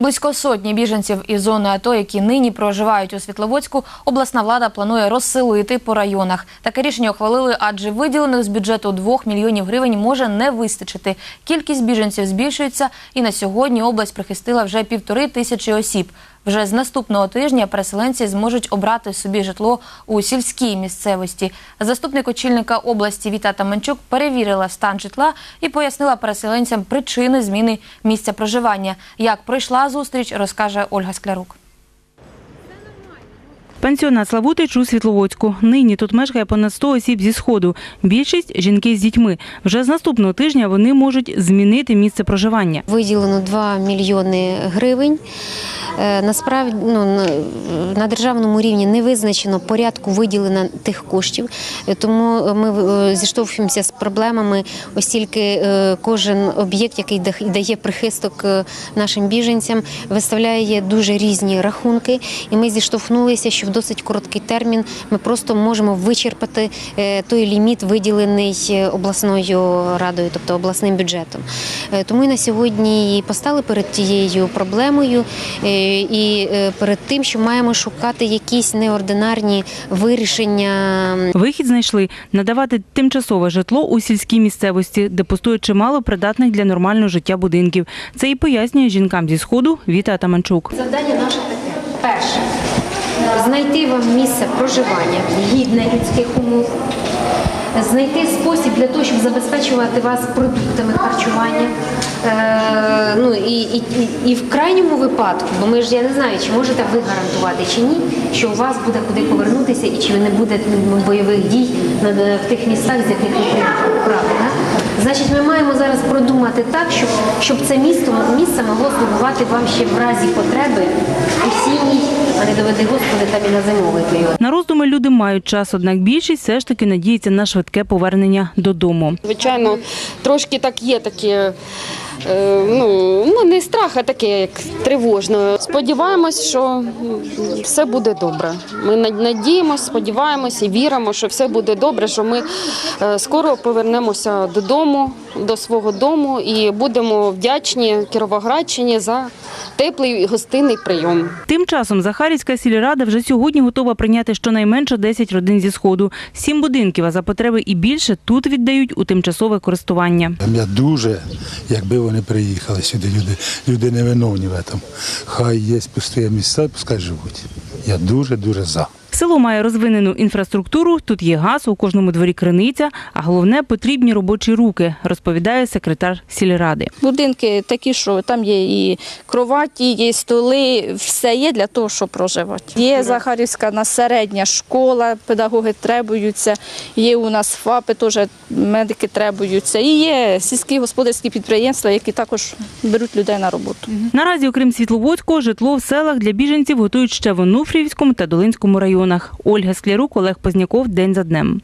Близько сотні біженців із зони АТО, які нині проживають у Світловодську, обласна влада планує розселити по районах. Таке рішення ухвалили, адже виділених з бюджету 2 мільйонів гривень може не вистачити. Кількість біженців збільшується, і на сьогодні область прихистила вже півтори тисячі осіб. Вже з наступного тижня переселенці зможуть обрати собі житло у сільській місцевості. Заступник очільника області Віта Таманчук перевірила стан житла і пояснила переселенцям причини зміни місця проживання. Як пройшла зустріч, розкаже Ольга Склярук. Пансіонат Славутич у Світловодську. Нині тут мешкає понад 100 осіб зі Сходу. Більшість – жінки з дітьми. Вже з наступного тижня вони можуть змінити місце проживання. Виділено 2 мільйони гривень. Е, Насправді ну, на- державному рівні не визначено порядку виділення тих коштів, тому ми е, зіштовхуємося з проблемами, оскільки е, кожен об'єкт, який дає прихисток нашим біженцям, виставляє дуже різні рахунки. І ми зіштовхнулися, що в досить короткий термін ми просто можемо вичерпати е, той ліміт, виділений е, обласною радою, тобто обласним бюджетом. Е, Тому і на сьогодні постали перед тією проблемою і перед тим, що маємо шукати якісь неординарні вирішення. Вихід знайшли – надавати тимчасове житло у сільській місцевості, де пустує чимало придатних для нормального життя будинків. Це і пояснює жінкам зі Сходу Віта Атаманчук. Завдання наше таке: перше знайти вам місце проживання гідне людських умов. Знайти спосіб для того, щоб забезпечувати вас продуктами харчування. Е, ну і, і, і, в крайньому випадку, бо ми ж я не знаю, чи можете ви гарантувати чи ні, що у вас буде куди повернутися і чи не буде бойових дій в тих містах, з яких ви приїхали. Маємо зараз продумати так, щоб, щоб це місто місце могло слугувати вам ще в разі потреби осінній, а не доведи Господи, там і на зимовий період. На роздуми люди мають час, однак більшість все ж таки надіється на швидке повернення додому. Звичайно, трошки так є таке. е, Ну, ну не страх, а таке як тривожно. Сподіваємось, що все буде добре. Ми надіємося, сподіваємося і віримо, що все буде добре, що ми е, скоро повернемося додому, до свого дому і будемо вдячні Кіровоградщині за теплий гостинний прийом. Тим часом Захарівська сільрада вже сьогодні готова прийняти щонайменше 10 родин зі Сходу. Сім будинків, а за потреби і більше тут віддають у тимчасове користування. Я дуже, якби вони приїхали сюди, люди, люди не виновні в цьому. Хай є пусті місця, пускай живуть. Я дуже-дуже за. Село має розвинену інфраструктуру, тут є газ, у кожному дворі криниця, а головне потрібні робочі руки, розповідає секретар сільради. Будинки такі, що там є і кроваті, є столи, все є для того, щоб проживати. Є Захарівська на середня школа, педагоги требуються, є у нас ФАПи, теж медики требуються. І є сільські господарські підприємства, які також беруть людей на роботу. Наразі, окрім Світловодського, житло в селах для біженців готують ще в Онуфрівському та Долинському районах. Ольга Склярук, Олег Позняков. День за днем.